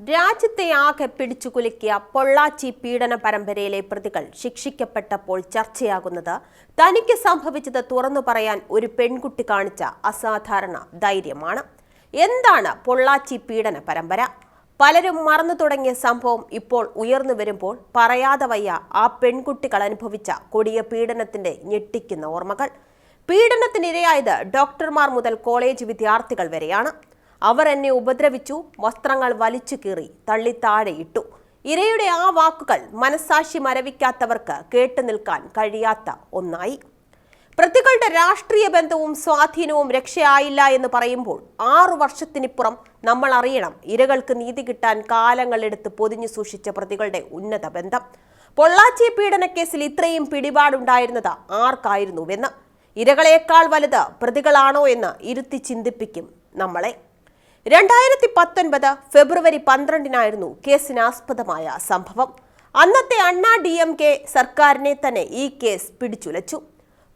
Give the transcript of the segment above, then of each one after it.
രാജ്യത്തെ ആകെ പിടിച്ചുകുലുക്കിയ പൊള്ളാച്ചി പീഡന പരമ്പരയിലെ പ്രതികൾ ശിക്ഷിക്കപ്പെട്ടപ്പോൾ ചർച്ചയാകുന്നത് തനിക്ക് സംഭവിച്ചത് തുറന്നു പറയാൻ ഒരു പെൺകുട്ടി കാണിച്ച അസാധാരണ ധൈര്യമാണ്. എന്താണ് പൊള്ളാച്ചി പീഡന പരമ്പര? പലരും മറന്നു തുടങ്ങിയ സംഭവം ഇപ്പോൾ ഉയർന്നു വരുമ്പോൾ പറയാതെ വയ്യ ആ പെൺകുട്ടികൾ അനുഭവിച്ച കൊടിയ പീഡനത്തിന്റെ ഞെട്ടിക്കുന്ന ഓർമ്മകൾ. പീഡനത്തിനിരയായത് ഡോക്ടർമാർ മുതൽ കോളേജ് വിദ്യാർത്ഥികൾ വരെയാണ്. അവർ എന്നെ ഉപദ്രവിച്ചു വസ്ത്രങ്ങൾ വലിച്ചു കീറി തള്ളി താഴെയിട്ടു ഇരയുടെ ആ വാക്കുകൾ മനസാക്ഷി മരവിക്കാത്തവർക്ക് കേട്ടു നിൽക്കാൻ കഴിയാത്ത ഒന്നായി. പ്രതികളുടെ രാഷ്ട്രീയ ബന്ധവും സ്വാധീനവും രക്ഷയായില്ല എന്ന് പറയുമ്പോൾ ആറു വർഷത്തിനിപ്പുറം നമ്മൾ അറിയണം ഇരകൾക്ക് നീതി കിട്ടാൻ കാലങ്ങളെടുത്ത് പൊതിഞ്ഞു സൂക്ഷിച്ച പ്രതികളുടെ ഉന്നത ബന്ധം. പൊള്ളാച്ചി പീഡനക്കേസിൽ ഇത്രയും പിടിപാടുണ്ടായിരുന്നത് ആർക്കായിരുന്നുവെന്ന്? ഇരകളേക്കാൾ വലുത് പ്രതികളാണോ എന്ന് ഇരുത്തി ചിന്തിപ്പിക്കും നമ്മളെ. രണ്ടായിരത്തി പത്തൊൻപത് ഫെബ്രുവരി പന്ത്രണ്ടിനായിരുന്നു കേസിനാസ്പദമായ സംഭവം. അന്നത്തെ അണ്ണാ ഡി എം കെ സർക്കാരിനെ തന്നെ ഈ കേസ് പിടിച്ചുലച്ചു.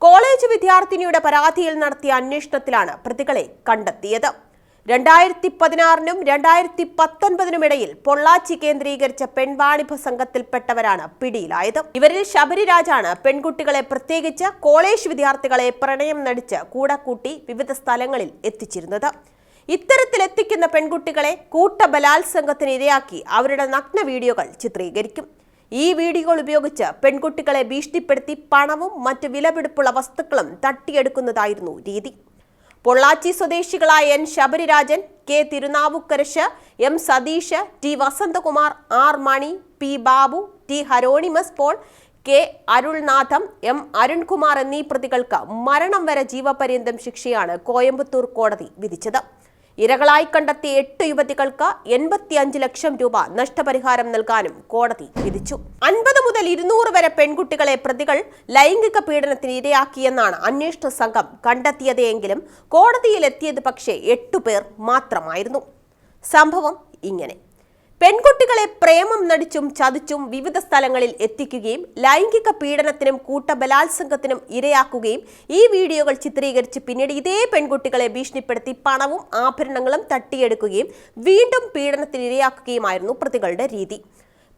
കോളേജ് വിദ്യാർത്ഥിനിയുടെ പരാതിയിൽ നടത്തിയ അന്വേഷണത്തിലാണ് പ്രതികളെ കണ്ടെത്തിയത്. രണ്ടായിരത്തി പതിനാറിനും രണ്ടായിരത്തി പത്തൊൻപതിനുമിടയിൽ പൊള്ളാച്ചി കേന്ദ്രീകരിച്ച പെൺവാണിഭ സംഘത്തിൽപ്പെട്ടവരാണ് പിടിയിലായത്. ഇവരിൽ ശബരിരാജാണ് പെൺകുട്ടികളെ പ്രത്യേകിച്ച് കോളേജ് വിദ്യാർത്ഥികളെ പ്രണയം നടിച്ച് കൂടെ കൂട്ടി വിവിധ സ്ഥലങ്ങളിൽ എത്തിച്ചിരുന്നത്. ഇത്തരത്തിൽ എത്തിക്കുന്ന പെൺകുട്ടികളെ കൂട്ടബലാത്സംഗത്തിന് ഇരയാക്കി അവരുടെ നഗ്ന വീഡിയോകൾ ചിത്രീകരിക്കും. ഈ വീഡിയോകൾ ഉപയോഗിച്ച് പെൺകുട്ടികളെ ഭീഷണിപ്പെടുത്തി പണവും മറ്റ് വിലപിടിപ്പുള്ള വസ്തുക്കളും തട്ടിയെടുക്കുന്നതായിരുന്നു രീതി. പൊള്ളാച്ചി സ്വദേശികളായ N Sabarirajan K Thirunavukkarasu M Satheesh T Vasanthakumar R Mani P Babu T Heronimus Paul K Arulnatham M Arunkumar എന്നീ പ്രതികൾക്ക് മരണം വരെ ജീവപര്യന്തം ശിക്ഷയാണ് കോയമ്പത്തൂർ കോടതി വിധിച്ചത്. ഇരകളായി കണ്ടെത്തിയ എട്ട് യുവതികൾക്ക് എൺപത്തിയഞ്ച് ലക്ഷം രൂപ നഷ്ടപരിഹാരം നൽകാനും കോടതി വിധിച്ചു. അൻപത് മുതൽ ഇരുന്നൂറ് വരെ പെൺകുട്ടികളെ പ്രതികൾ ലൈംഗിക പീഡനത്തിന് ഇരയാക്കിയെന്നാണ് അന്വേഷണ സംഘം കണ്ടെത്തിയതെങ്കിലും കോടതിയിലെത്തിയത് പക്ഷേ എട്ടുപേർ മാത്രമായിരുന്നു. സംഭവം ഇങ്ങനെ. പെൺകുട്ടികളെ പ്രേമം നടിച്ചും ചതിച്ചും വിവിധ സ്ഥലങ്ങളിൽ എത്തിക്കുകയും ലൈംഗിക പീഡനത്തിനും കൂട്ടബലാത്സംഗത്തിനും ഇരയാക്കുകയും ഈ വീഡിയോകൾ ചിത്രീകരിച്ച് പിന്നീട് ഇതേ പെൺകുട്ടികളെ ഭീഷണിപ്പെടുത്തി പണവും ആഭരണങ്ങളും തട്ടിയെടുക്കുകയും വീണ്ടും പീഡനത്തിന് ഇരയാക്കുകയുമായിരുന്നു പ്രതികളുടെ രീതി.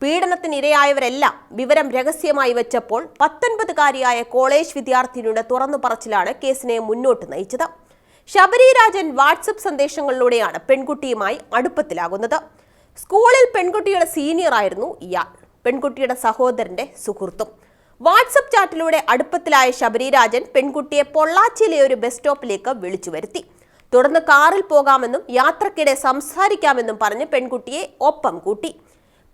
പീഡനത്തിനിരയായവരെല്ലാം വിവരം രഹസ്യമായി വെച്ചപ്പോൾ പത്തൊൻപതുകാരിയായ കോളേജ് വിദ്യാർത്ഥിനിയുടെ തുറന്നു പറച്ചിലാണ് കേസിനെ മുന്നോട്ട് നയിച്ചത്. ശബരിരാജൻ വാട്സപ്പ് സന്ദേശങ്ങളിലൂടെയാണ് പെൺകുട്ടിയുമായി അടുപ്പത്തിലാകുന്നത്. സ്കൂളിൽ പെൺകുട്ടിയുടെ സീനിയർ ആയിരുന്നു ഇയാൾ. പെൺകുട്ടിയുടെ സഹോദരന്റെ സുഹൃത്തും. വാട്സപ്പ് ചാറ്റിലൂടെ അടുപ്പത്തിലായ ശബരിരാജൻ പെൺകുട്ടിയെ പൊള്ളാച്ചിയിലെ ഒരു ബസ് സ്റ്റോപ്പിലേക്ക് വിളിച്ചു വരുത്തി. തുടർന്ന് കാറിൽ പോകാമെന്നും യാത്രക്കിടെ സംസാരിക്കാമെന്നും പറഞ്ഞ് പെൺകുട്ടിയെ ഒപ്പം കൂട്ടി.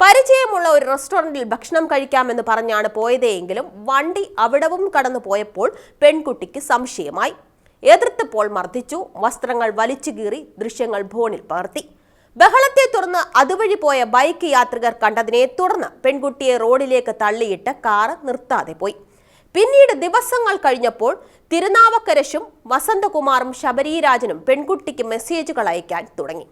പരിചയമുള്ള ഒരു റെസ്റ്റോറന്റിൽ ഭക്ഷണം കഴിക്കാമെന്ന് പറഞ്ഞാണ് പോയതെങ്കിലും വണ്ടി അവിടവും കടന്നു പോയപ്പോൾ പെൺകുട്ടിക്ക് സംശയമായി. എതിർത്തപ്പോൾ മർദ്ദിച്ചു വസ്ത്രങ്ങൾ വലിച്ചു കീറി ദൃശ്യങ്ങൾ ഫോണിൽ പകർത്തി. ബഹളത്തെ തുടർന്ന് അതുവഴി പോയ ബൈക്ക് യാത്രികർ കണ്ടതിനെ തുടർന്ന് പെൺകുട്ടിയെ റോഡിലേക്ക് തള്ളിയിട്ട് കാറ് നിർത്താതെ പോയി. പിന്നീട് ദിവസങ്ങൾ കഴിഞ്ഞപ്പോൾ തിരുനാവക്കരശും വസന്തകുമാറും ശബരിരാജനും പെൺകുട്ടിക്ക് മെസ്സേജുകൾ അയക്കാൻ തുടങ്ങി.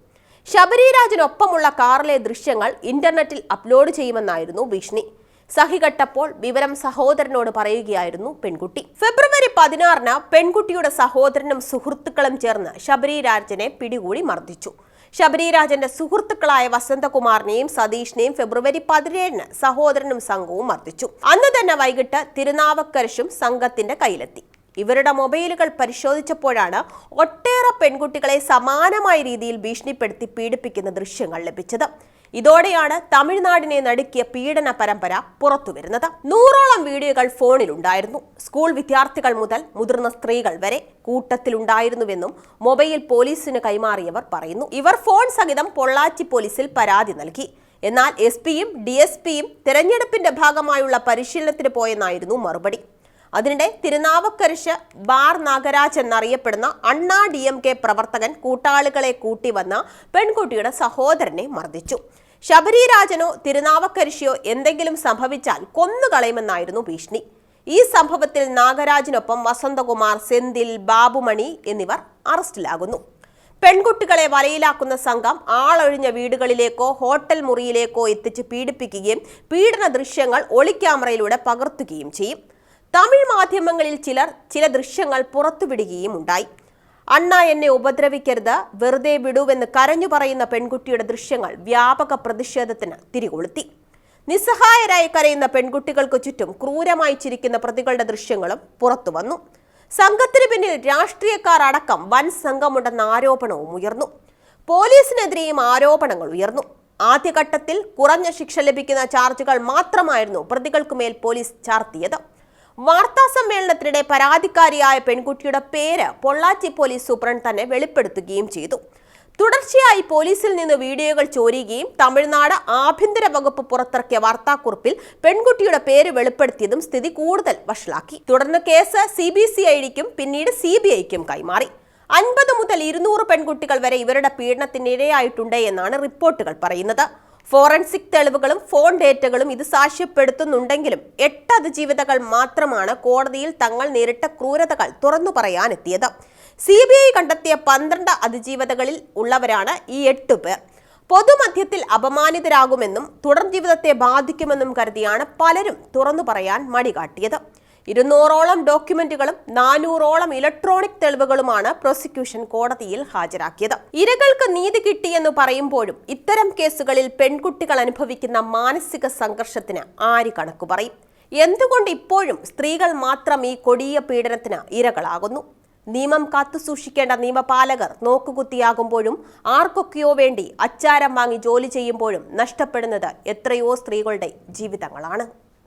ശബരിരാജനൊപ്പമുള്ള കാറിലെ ദൃശ്യങ്ങൾ ഇന്റർനെറ്റിൽ അപ്ലോഡ് ചെയ്യുമെന്നായിരുന്നു ഭീഷണി. സഹികെട്ടപ്പോൾ വിവരം സഹോദരനോട് പറയുകയായിരുന്നു പെൺകുട്ടി. ഫെബ്രുവരി പതിനാറിന് പെൺകുട്ടിയുടെ സഹോദരനും സുഹൃത്തുക്കളും ചേർന്ന് ശബരിരാജനെ പിടികൂടി മർദ്ദിച്ചു. ശബരിരാജന്റെ സുഹൃത്തുക്കളായ വസന്തകുമാറിനെയും സതീഷിനെയും ഫെബ്രുവരി പതിനേഴിന് സഹോദരനും സംഘവും മർദ്ദിച്ചു. അന്ന് തന്നെ വൈകിട്ട് തിരുനാവക്കരശും സംഘത്തിന്റെ കയ്യിലെത്തി. ഇവരുടെ മൊബൈലുകൾ പരിശോധിച്ചപ്പോഴാണ് ഒട്ടേറെ പെൺകുട്ടികളെ സമാനമായ രീതിയിൽ ഭീഷണിപ്പെടുത്തി പീഡിപ്പിക്കുന്ന ദൃശ്യങ്ങൾ ലഭിച്ചത്. ഇതോടെയാണ് തമിഴ്നാടിനെ നടുക്കിയ പീഡന പരമ്പര പുറത്തുവരുന്നത്. നൂറോളം വീഡിയോകൾ ഫോണിലുണ്ടായിരുന്നു. സ്കൂൾ വിദ്യാർത്ഥികൾ മുതൽ മുതിർന്ന സ്ത്രീകൾ വരെ കൂട്ടത്തിലുണ്ടായിരുന്നുവെന്നും മൊബൈൽ പോലീസിന് കൈമാറിയവർ പറയുന്നു. ഇവർ ഫോൺ സഹിതം പൊള്ളാച്ചി പോലീസിൽ പരാതി നൽകി. എന്നാൽ എസ് പിയും ഡി എസ് പിയും തെരഞ്ഞെടുപ്പിന്റെ ഭാഗമായുള്ള പരിശീലനത്തിന് പോയെന്നായിരുന്നു മറുപടി. അതിനിടെ തിരുനാവക്കരിശ് ബാർ നാഗരാജ് എന്നറിയപ്പെടുന്ന അണ്ണാ ഡി എം കെ പ്രവർത്തകൻ കൂട്ടാളികളെ കൂട്ടി വന്ന പെൺകുട്ടിയുടെ സഹോദരനെ മർദ്ദിച്ചു. ശബരിരാജനോ തിരുനാവക്കരിശിയോ എന്തെങ്കിലും സംഭവിച്ചാൽ കൊന്നുകളയുമെന്നായിരുന്നു ഭീഷണി. ഈ സംഭവത്തിൽ നാഗരാജിനൊപ്പം വസന്തകുമാർ സെന്തിൽ ബാബുമണി എന്നിവർ അറസ്റ്റിലാകുന്നു. പെൺകുട്ടികളെ വലയിലാക്കുന്ന സംഘം ആളൊഴിഞ്ഞ വീടുകളിലേക്കോ ഹോട്ടൽ മുറിയിലേക്കോ എത്തിച്ച് പീഡിപ്പിക്കുകയും പീഡന ദൃശ്യങ്ങൾ ഒളിക്യാമറയിലൂടെ പകർത്തുകയും ചെയ്യും. തമിഴ് മാധ്യമങ്ങളിൽ ചിലർ ചില ദൃശ്യങ്ങൾ പുറത്തുവിടുകയും ഉണ്ടായി. അണ്ണ എന്നെ ഉപദ്രവിക്കരുത് വെറുതെ വിടൂവെന്ന് കരഞ്ഞു പറയുന്ന പെൺകുട്ടിയുടെ ദൃശ്യങ്ങൾ വ്യാപക പ്രതിഷേധത്തിന് തിരികൊളുത്തി. നിസ്സഹായരായി കരയുന്ന പെൺകുട്ടികൾക്ക് ചുറ്റും ക്രൂരമായി ചിരിക്കുന്ന പ്രതികളുടെ ദൃശ്യങ്ങളും പുറത്തു വന്നു. സംഘത്തിന് പിന്നിൽ രാഷ്ട്രീയക്കാർ അടക്കം വൻ സംഘമുണ്ടെന്ന ആരോപണവും ഉയർന്നു. പോലീസിനെതിരെയും ആരോപണങ്ങൾ ഉയർന്നു. ആദ്യഘട്ടത്തിൽ കുറഞ്ഞ ശിക്ഷ ലഭിക്കുന്ന ചാർജുകൾ മാത്രമായിരുന്നു പ്രതികൾക്കുമേൽ പോലീസ് ചാർത്തിയത്. വാർത്താ സമ്മേളനത്തിനിടെ പരാതിക്കാരിയായ പെൺകുട്ടിയുടെ പേര് പൊള്ളാച്ചി പോലീസ് സൂപ്രണ്ട് തന്നെ വെളിപ്പെടുത്തുകയും ചെയ്തു. തുടർച്ചയായി പോലീസിൽ നിന്ന് വീഡിയോകൾ ചോരുകയും തമിഴ്നാട് ആഭ്യന്തര വകുപ്പ് പുറത്തിറക്കിയ വാർത്താക്കുറിപ്പിൽ പെൺകുട്ടിയുടെ പേര് വെളിപ്പെടുത്തിയതും സ്ഥിതി കൂടുതൽ വഷളാക്കി. തുടർന്ന് കേസ് സി ബി സി ഐഡിക്കും പിന്നീട് സി ബി ഐക്കും കൈമാറി. അൻപത് മുതൽ ഇരുന്നൂറ് പെൺകുട്ടികൾ വരെ ഇവരുടെ പീഡനത്തിന് ഇരയായിട്ടുണ്ട് എന്നാണ് റിപ്പോർട്ടുകൾ പറയുന്നത്. ഫോറൻസിക് തെളിവുകളും ഫോൺ ഡേറ്റകളും ഇത് സാക്ഷ്യപ്പെടുത്തുന്നുണ്ടെങ്കിലും എട്ട് അതിജീവിതകൾ മാത്രമാണ് കോടതിയിൽ തങ്ങൾ നേരിട്ട ക്രൂരതകൾ തുറന്നു പറയാനെത്തിയത്. സി ബി ഐ കണ്ടെത്തിയ പന്ത്രണ്ട് അതിജീവിതകളിൽ ഉള്ളവരാണ് ഈ എട്ടു പേർ. പൊതുമധ്യത്തിൽ അപമാനിതരാകുമെന്നും തുടർ ജീവിതത്തെ ബാധിക്കുമെന്നും കരുതിയാണ് പലരും തുറന്നു പറയാൻ മടികാട്ടിയത്. ഇരുന്നൂറോളം ഡോക്യുമെന്റുകളും നാനൂറോളം ഇലക്ട്രോണിക് തെളിവുകളുമാണ് പ്രോസിക്യൂഷൻ കോടതിയിൽ ഹാജരാക്കിയത്. ഇരകൾക്ക് നീതി കിട്ടിയെന്ന് പറയുമ്പോഴും ഇത്തരം കേസുകളിൽ പെൺകുട്ടികൾ അനുഭവിക്കുന്ന മാനസിക സംഘർഷത്തിന് ആര് കണക്കു പറയും? എന്തുകൊണ്ട് ഇപ്പോഴും സ്ത്രീകൾ മാത്രം ഈ കൊടിയ പീഡനത്തിന് ഇരകളാകുന്നു? നിയമം കാത്തുസൂക്ഷിക്കേണ്ട നിയമപാലകർ നോക്കുകുത്തിയാകുമ്പോഴും ആർക്കൊക്കെയോ വേണ്ടി അച്ചാരം വാങ്ങി ജോലി ചെയ്യുമ്പോഴും നഷ്ടപ്പെടുന്നത് എത്രയോ സ്ത്രീകളുടെ ജീവിതങ്ങളാണ്.